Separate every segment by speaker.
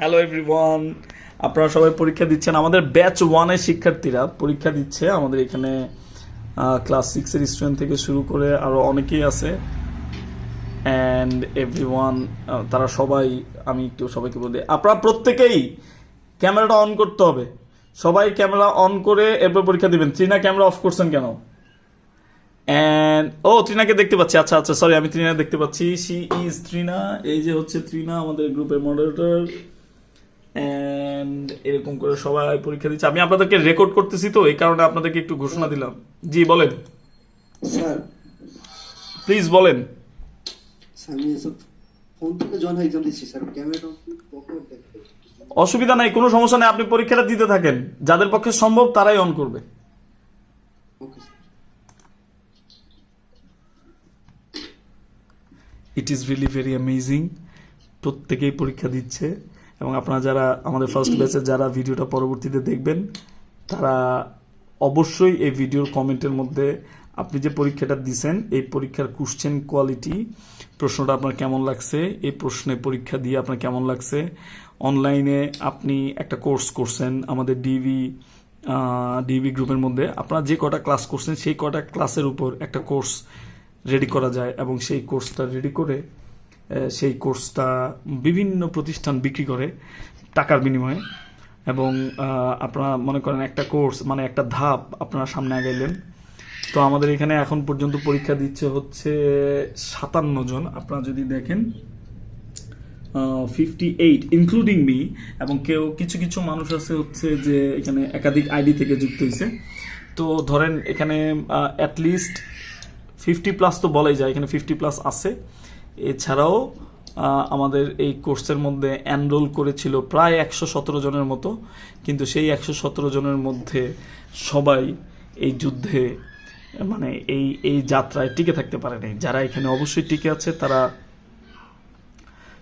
Speaker 1: Hello everyone আপনারা সবাই পরীক্ষা দিচ্ছেন। আমাদের ব্যাচ ওয়ানের শিক্ষার্থীরা পরীক্ষা দিচ্ছে। আমাদের এখানে ক্লাস সিক্সের স্টুডেন্ট থেকে শুরু করে আরও অনেকেই আছে। অ্যান্ড এভরিওয়ান তারা সবাই, আমি একটু সবাইকে বলি। আপনারা প্রত্যেকেই ক্যামেরাটা অন করতে হবে। সবাই ক্যামেরা অন করে এরপর পরীক্ষা দিবেন। ত্রিনা, ক্যামেরা অফ করছেন কেন? অ্যান্ড ও, ত্রিনাকে দেখতে পাচ্ছি। আচ্ছা আচ্ছা সরি আমি ত্রিনা দেখতে পাচ্ছি। সি ইজ ত্রিনা এই যে হচ্ছে ত্রিনা, আমাদের গ্রুপের মডারেটর অ্যান্ড এরকম করে সবাই পরীক্ষা দিচ্ছে। আমি আপনাদেরকে রেকর্ড করতেছি তো এই কারণে আপনাদেরকে একটু ঘোষণা দিলাম। জি বলেন। প্লিজ বলেন। অসুবিধা নাই কোনো সমস্যা নেই আপনি পরীক্ষাটা দিতে থাকেন। যাদের পক্ষে সম্ভব তারাই অন করবে। It is really very amazing প্রত্যেকেই পরীক্ষা দিচ্ছে। এবং আপনারা যারা আমাদের ফার্স্ট ব্যাচের যারা ভিডিওটা পরবর্তীতে দেখবেন, তারা অবশ্যই এই ভিডিওর কমেন্টের মধ্যে আপনি যে পরীক্ষাটা দিছেন, এই পরীক্ষার কোশ্চেন কোয়ালিটি প্রশ্নটা আপনার কেমন লাগছে, এই প্রশ্নে পরীক্ষা দিয়ে আপনার কেমন লাগছে। অনলাইনে আপনি একটা কোর্স করছেন, আমাদের ডিবি ডিবি গ্রুপের মধ্যে, আপনারা যে কটা ক্লাস করছেন, সেই কটা ক্লাসের উপর একটা কোর্স রেডি করা যায় এবং সেই কোর্সটা রেডি করে সেই কোর্সটা বিভিন্ন প্রতিষ্ঠান বিক্রি করে টাকার বিনিময়ে। এবং আপনারা মনে করেন একটা কোর্স মানে একটা ধাপ আপনারা সামনে আগাইলেন। তো আমাদের এখানে এখন পর্যন্ত পরীক্ষা দিচ্ছে হচ্ছে সাতান্ন জন। আপনারা যদি দেখেন ফিফটি এইট ইনক্লুডিং মি এবং কেউ, কিছু কিছু মানুষ আছে হচ্ছে যে এখানে একাধিক আইডি থেকে যুক্ত হয়েছে তো ধরেন এখানে অ্যাটলিস্ট ফিফটি প্লাস তো বলাই যায়, এখানে ফিফটি প্লাস আছে। এছাড়াও আমাদের এই কোর্সের মধ্যে অ্যানরোল করেছিল প্রায় একশো সতেরো জনের মতো, কিন্তু সেই একশো সতেরো জনের মধ্যে সবাই এই যুদ্ধে মানে এই এই যাত্রায় টিকে থাকতে পারেনি। যারা এখানে অবশ্যই টিকে আছে, তারা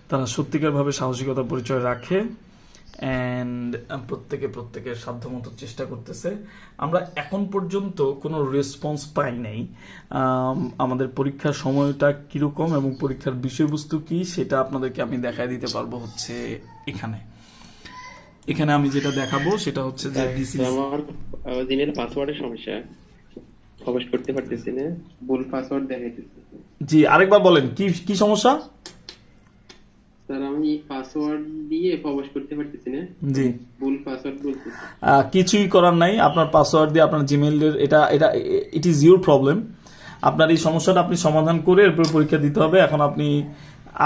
Speaker 1: তারা সত্যিকারভাবে সাহসিকতা পরিচয় রাখে। অ্যান্ড প্রত্যেকে প্রত্যেকের সাধ্যমতো চেষ্টা করতেছে। আমরা এখন পর্যন্ত কোনো রেসপন্স পাই নাই। আমাদের পরীক্ষার সময়টা কীরকম এবং পরীক্ষার বিষয়বস্তু কি সেটা আপনাদেরকে আমি দেখায় দিতে পারব হচ্ছে এখানে। এখানে আমি যেটা দেখাবো সেটা হচ্ছে যে দিস ইজ
Speaker 2: আমার জিমেল পাসওয়ার্ডের সমস্যা। প্রবেশ করতে পারতেছি না। ভুল পাসওয়ার্ড দেখাইতেছে।
Speaker 1: জি আরেকবার বলেন কি কি সমস্যা?
Speaker 2: স্যার আমি পাসওয়ার্ড দিয়ে প্রবেশ করতে পারতেছি না।
Speaker 1: জি।
Speaker 2: ভুল পাসওয়ার্ড বলতেছে।
Speaker 1: কিছুই করার নাই। আপনার পাসওয়ার্ড দিয়ে আপনার জিমেইলের এটা এটা ইট ইজ ইউর প্রবলেম আপনার এই সমস্যাটা আপনি সমাধান করে এরপর পরীক্ষা দিতে হবে। এখন আপনি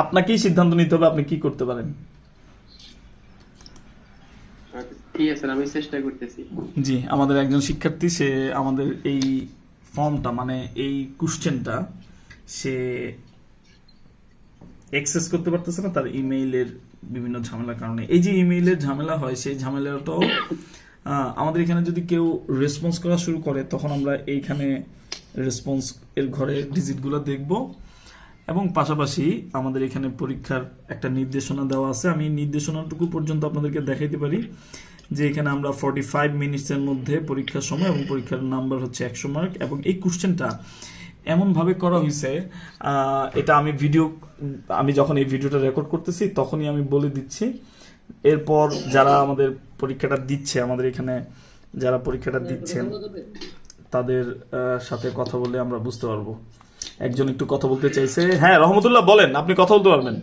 Speaker 1: আপনাকেই সিদ্ধান্ত নিতে হবে আপনি কি করতে পারেন।
Speaker 2: আচ্ছা, ঠিক আছে আমি চেষ্টা করতেছি।
Speaker 1: জি আমাদের একজন শিক্ষার্থী সে আমাদের এই ফর্মটা মানে এই কোশ্চেনটা সে অ্যাক্সেস করতে পারতেছে না, তার ইমেইলের বিভিন্ন ঝামেলার কারণে। এই যে ইমেইলের ঝামেলা হয়, সেই ঝামেলাটাও আমাদের এখানে যদি কেউ রেসপন্স করা শুরু করে, তখন আমরা এইখানে রেসপন্স এর ঘরে ডিজিটগুলো দেখব। এবং পাশাপাশি আমাদের এখানে পরীক্ষার একটা নির্দেশনা দেওয়া আছে। আমি নির্দেশনাটুকু পর্যন্ত আপনাদেরকে দেখাইতে পারি যে এখানে আমরা ফর্টি ফাইভ মিনিটসের মধ্যে পরীক্ষার সময় এবং পরীক্ষার নাম্বার হচ্ছে একশো মার্ক এবং এই কোশ্চেনটা এমনভাবে করা হয়েছে এটা আমি ভিডিও আমি যখন এই ভিডিওটা রেকর্ড করতেছি, তখনই আমি বলে দিচ্ছি। এরপর যারা আমাদের পরীক্ষাটা দিচ্ছে, আমাদের এখানে যারা পরীক্ষাটা দিচ্ছেন, তাদের সাথে কথা বলে আমরা বুঝতে পারব। একজন একটু কথা বলতে চাইছে। হ্যাঁ রহমতুল্লাহ, বলেন, আপনি কথা বলতে পারবেন।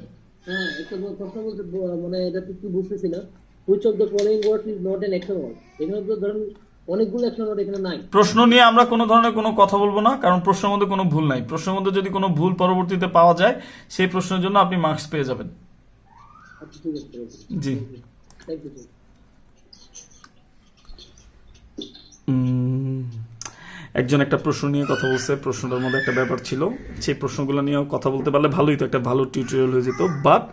Speaker 3: হ্যাঁ একটা প্রশ্ন বলতে মানে এটা তো কি বুঝতেছি না। Which of the following words is not an action word এখানে তো ধরেন অনেকগুলো অ্যাকশন ওয়ার্ড এখানে নাই।
Speaker 1: প্রশ্ন নিয়ে আমরা কোনো ধরনের কোনো কথা বলব না কারণ প্রশ্নের মধ্যে কোনো ভুল নাই। প্রশ্নের মধ্যে যদি কোনো ভুল পরবর্তীতে পাওয়া যায় সেই প্রশ্নের জন্য আপনি মার্কস পেয়ে যাবেন।
Speaker 3: আচ্ছা
Speaker 1: জি। একজন একটা প্রশ্ন নিয়ে কথা বলছে। প্রশ্নটার মধ্যে একটা ব্যাপার ছিল। সেই প্রশ্নগুলো নিয়েও কথা বলতে পারলে ভালোই তো একটা ভালো টিউটোরিয়াল হয়ে যেত। But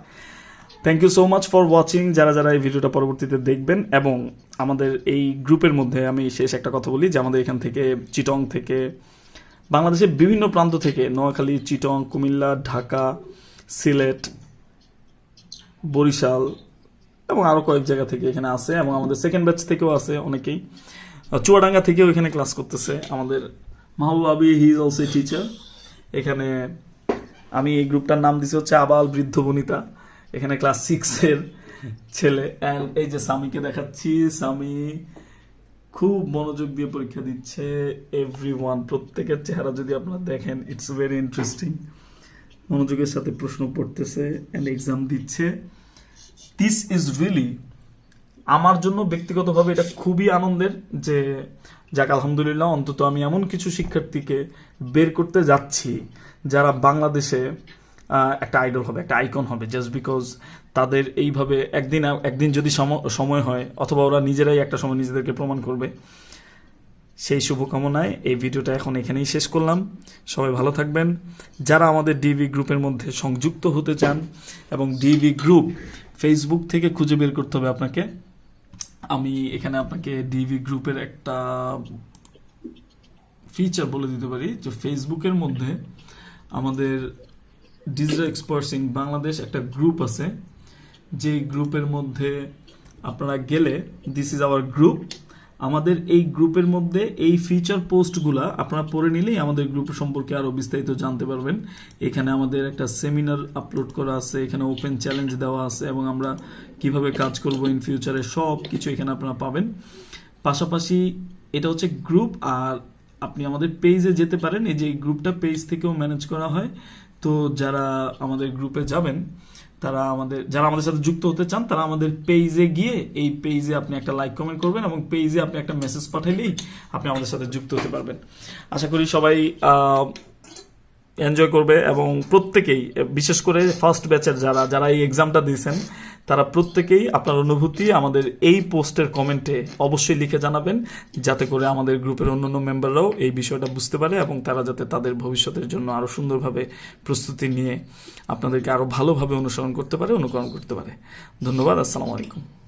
Speaker 1: thank you so much for watching যারা যারা এই ভিডিওটা পরবর্তীতে দেখবেন, এবং আমাদের এই গ্রুপের মধ্যে আমি শেষ একটা কথা বলি, যে আমাদের এখান থেকে চিটং থেকে, বাংলাদেশের বিভিন্ন প্রান্ত থেকে, নোয়াখালী, চিটং, কুমিল্লা, ঢাকা, সিলেট, বরিশাল, এবং আরও কয়েক জায়গা থেকে এখানে আছে, এবং আমাদের সেকেন্ড ব্যাচ থেকেও আছে অনেকেই। চুয়াডাঙ্গা থেকেও এখানে ক্লাস করতেছে আমাদের মাহবুব আবি হি ইজ অলসো টিচার এখানে আমি এই গ্রুপটার নাম দিছি হচ্ছে আবাল বৃদ্ধ বনিতা। এখানে ক্লাস সিক্সের ছেলে। এই যে স্বামীকে দেখাচ্ছি, স্বামী খুব মনোযোগ দিয়ে পরীক্ষা দিচ্ছে এভরি ওয়ান প্রত্যেকের চেহারা যদি আপনারা দেখেন ইটস ভেরি ইন্টারেস্টিং মনোযোগের সাথে প্রশ্ন পড়তেছে অ্যান্ড এক্সাম দিচ্ছে। দিস ইজ রিয়েলি আমার জন্য ব্যক্তিগতভাবে এটা খুবই আনন্দের যে, যাক, আলহামদুলিল্লাহ, অন্তত আমি এমন কিছু শিক্ষার্থীকে বের করতে যাচ্ছি যারা বাংলাদেশে একটা আইডল হবে, একটা আইকন হবে জাস্ট বিকজ তাদের এইভাবে একদিন একদিন যদি সম- সময় হয় অথবা ওরা নিজেরাই একটা সময় নিজেদেরকে প্রমাণ করবে, সেই শুভকামনায় এই ভিডিওটা এখন এখানেই শেষ করলাম। সবাই ভালো থাকবেন। যারা আমাদের ডিভি গ্রুপের মধ্যে সংযুক্ত হতে চান এবং ডিভি গ্রুপ ফেসবুক থেকে খুঁজে বের করতে হবে আপনাকে, আমি এখানে আপনাকে ডিভি গ্রুপের একটা ফিচার বলে দিতে পারি যে ফেসবুকের মধ্যে আমাদের ডিজিটাল এক্সপার্টস ইন বাংলাদেশ একটা গ্রুপ আছে যে গ্রুপের মধ্যে আপনারা গেলে দিস ইজ আওয়ার গ্রুপ আমাদের এই গ্রুপের মধ্যে এই ফিচার পোস্টগুলা আপনারা পড়ে নিলেই আমাদের গ্রুপ সম্পর্কে আরও বিস্তারিত জানতে পারবেন। এখানে আমাদের একটা সেমিনার আপলোড করা আছে, এখানে ওপেন চ্যালেঞ্জ দেওয়া আছে এবং আমরা কীভাবে কাজ করব ইন ফিউচারে সব কিছু এখানে আপনারা পাবেন। পাশাপাশি এটা হচ্ছে গ্রুপ আর আপনি আমাদের পেজে যেতে পারেন, এই যে গ্রুপটা পেজ থেকেও ম্যানেজ করা হয়। তো যারা আমাদের গ্রুপে যাবেন, তারা আমাদের, যারা আমাদের সাথে যুক্ত হতে চান, তারা আমাদের পেজে গিয়ে এই পেজে আপনি একটা লাইক কমেন্ট করবেন এবং পেজে আপনি একটা মেসেজ পাঠাইলেই আপনি আমাদের সাথে যুক্ত হতে পারবেন। আশা করি সবাই এনজয় করবে এবং প্রত্যেকেই, বিশেষ করে ফার্স্ট ব্যাচের যারা যারা এই এক্সামটা দিয়েছেন তারা প্রত্যেকেই আপনার অনুভূতি আমাদের এই পোস্টের কমেন্টে অবশ্যই লিখে জানাবেন, যাতে করে আমাদের গ্রুপের অন্য অন্য মেম্বাররাও এই বিষয়টা বুঝতে পারে এবং তারা যাতে তাদের ভবিষ্যতের জন্য আরও সুন্দরভাবে প্রস্তুতি নিয়ে আপনাদেরকে আরও ভালোভাবে অনুসরণ করতে পারে, অনুকরণ করতে পারে। ধন্যবাদ, আসসালামু আলাইকুম।